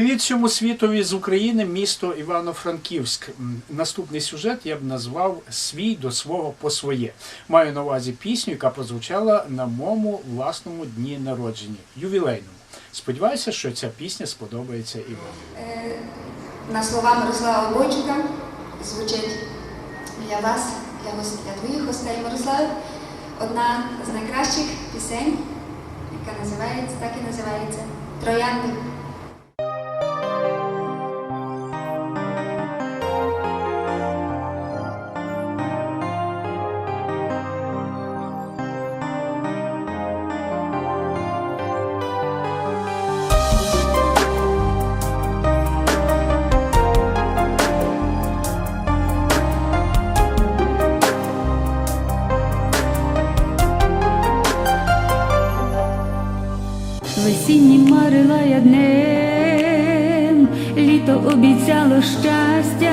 Привіт всьому світові з України, місто Івано-Франківськ. Наступний сюжет я б назвав Свій до свого по своє. Маю на увазі пісню, яка прозвучала на моєму власному дні народження, ювілейному. Сподіваюся, що ця пісня сподобається і вам. Е, На слова Мирослава Бойчука звучить для вас, для, гос- для твоїх гостей Мирослав, одна з найкращих пісень, яка називається, так і називається Троянди. Весінні марила я днем, літо обіцяло щастя,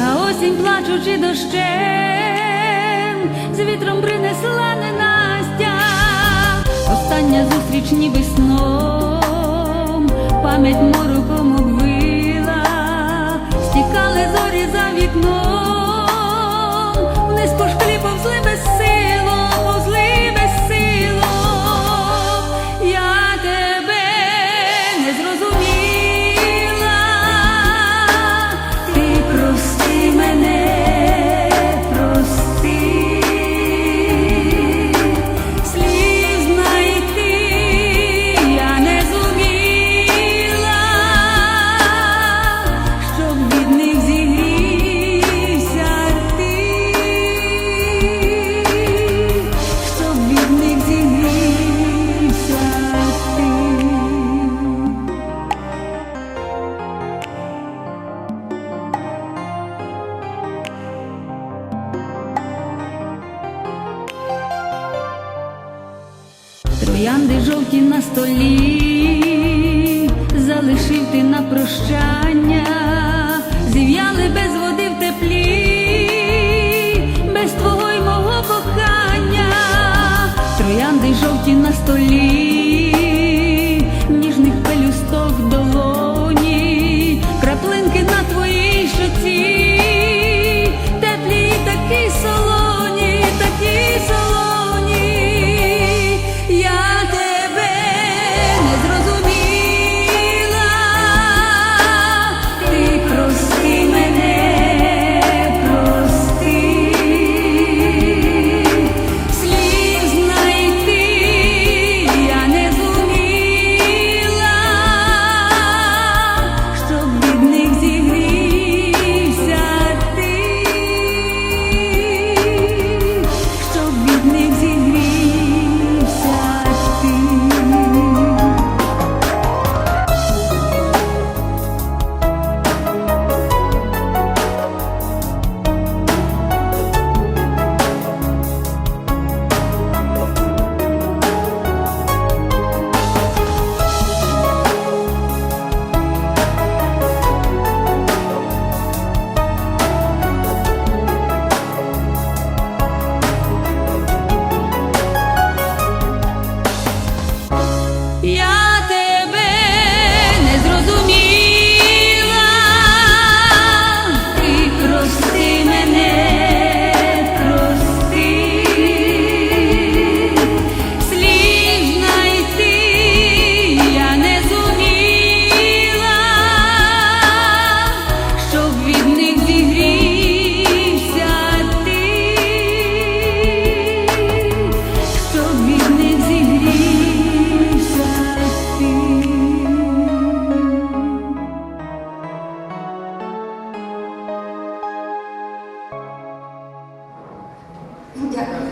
а осінь плачучи дощем, з вітром принесла ненастя, остання зустріч ніби сном, пам'ять мороком Троянди жовті на столі, залишив ти на прощання, зів'яли без води в теплі, без твого й мого кохання, троянди жовті на столі, Дякую.